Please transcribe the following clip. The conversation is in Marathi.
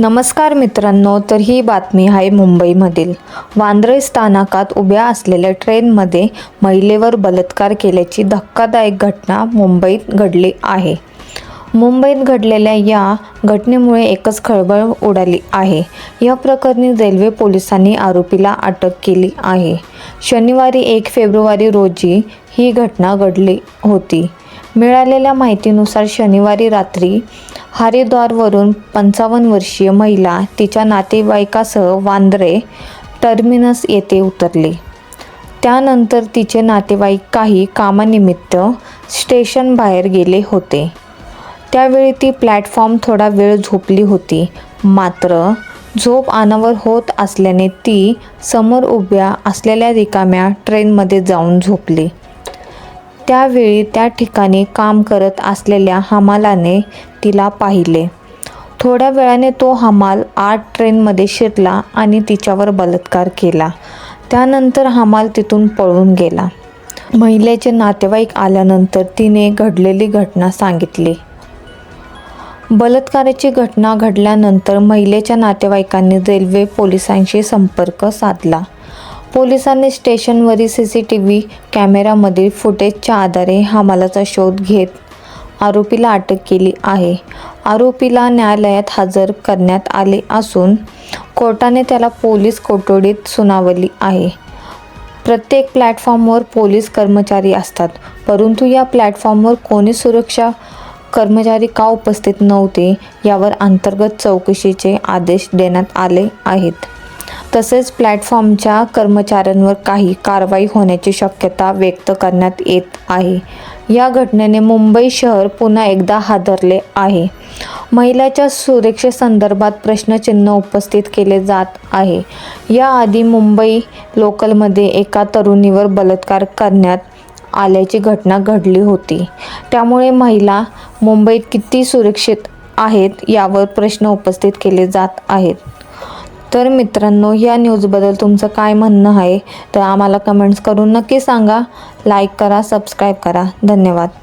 नमस्कार मित्रांनो तर ही बातमी आहे मुंबईमधील. वांद्रे स्थानकात उभ्या असलेल्या ट्रेनमध्ये महिलेवर बलात्कार केल्याची धक्कादायक घटना मुंबईत घडली आहे. मुंबईत घडलेल्या या घटनेमुळे एकच खळबळ उडाली आहे. या प्रकरणी रेल्वे पोलिसांनी आरोपीला अटक केली आहे. शनिवारी एक फेब्रुवारी रोजी ही घटना घडली होती. मिळालेल्या माहितीनुसार शनिवारी रात्री हरिद्वारवरून पंचावन्न वर्षीय महिला तिच्या नातेवाईकासह वांद्रे टर्मिनस येथे उतरली. त्यानंतर तिचे नातेवाईक काही कामानिमित्त स्टेशन बाहेर गेले होते. त्यावेळी ती प्लॅटफॉर्म थोडा वेळ झोपली होती. मात्र झोप अनावर होत असल्याने ती समोर उभ्या असलेल्या रिकाम्या ट्रेनमध्ये जाऊन झोपली. त्यावेळी त्या ठिकाणी काम करत असलेल्या हमालाने तिला पाहिले. थोड्या वेळाने तो हमाल आठ ट्रेनमध्ये शिरला आणि तिच्यावर बलात्कार केला. त्यानंतर हमाल तिथून पळून गेला. महिलेचे नातेवाईक आल्यानंतर तिने घडलेली घटना सांगितली. बलात्काराची घटना घडल्यानंतर महिलेच्या नातेवाईकांनी रेल्वे पोलिसांशी संपर्क साधला. पोलिसांनी स्टेशनवरील सी सी टी व्ही कॅमेरामधील फुटेजच्या आधारे हमालाचा शोध घेत आरोपीला अटक केली आहे. आरोपीला न्यायालयात हजर करण्यात आले असून कोर्टाने त्याला पोलीस कोठडीत सुनावली आहे. प्रत्येक प्लॅटफॉर्मवर पोलीस कर्मचारी असतात परंतु या प्लॅटफॉर्मवर कोणी सुरक्षा कर्मचारी का उपस्थित नव्हते यावर अंतर्गत चौकशीचे आदेश देण्यात आले आहेत. तसेच प्लॅटफॉर्मच्या कर्मचाऱ्यांवर काही कारवाई होण्याची शक्यता व्यक्त करण्यात येत आहे. या घटनेने मुंबई शहर पुन्हा एकदा हादरले आहे. महिलाच्या सुरक्षेसंदर्भात प्रश्नचिन्ह उपस्थित केले जात आहे. याआधी मुंबई लोकलमध्ये एका तरुणीवर बलात्कार करण्यात आल्याची घटना घडली होती. त्यामुळे महिला मुंबईत किती सुरक्षित आहेत यावर प्रश्न उपस्थित केले जात आहेत. तर मित्रांनो या न्यूजबद्दल तुमचं काय म्हणणं आहे तर आम्हाला कमेंट्स करून नक्की सांगा. लाईक करा सबस्क्राईब करा. धन्यवाद.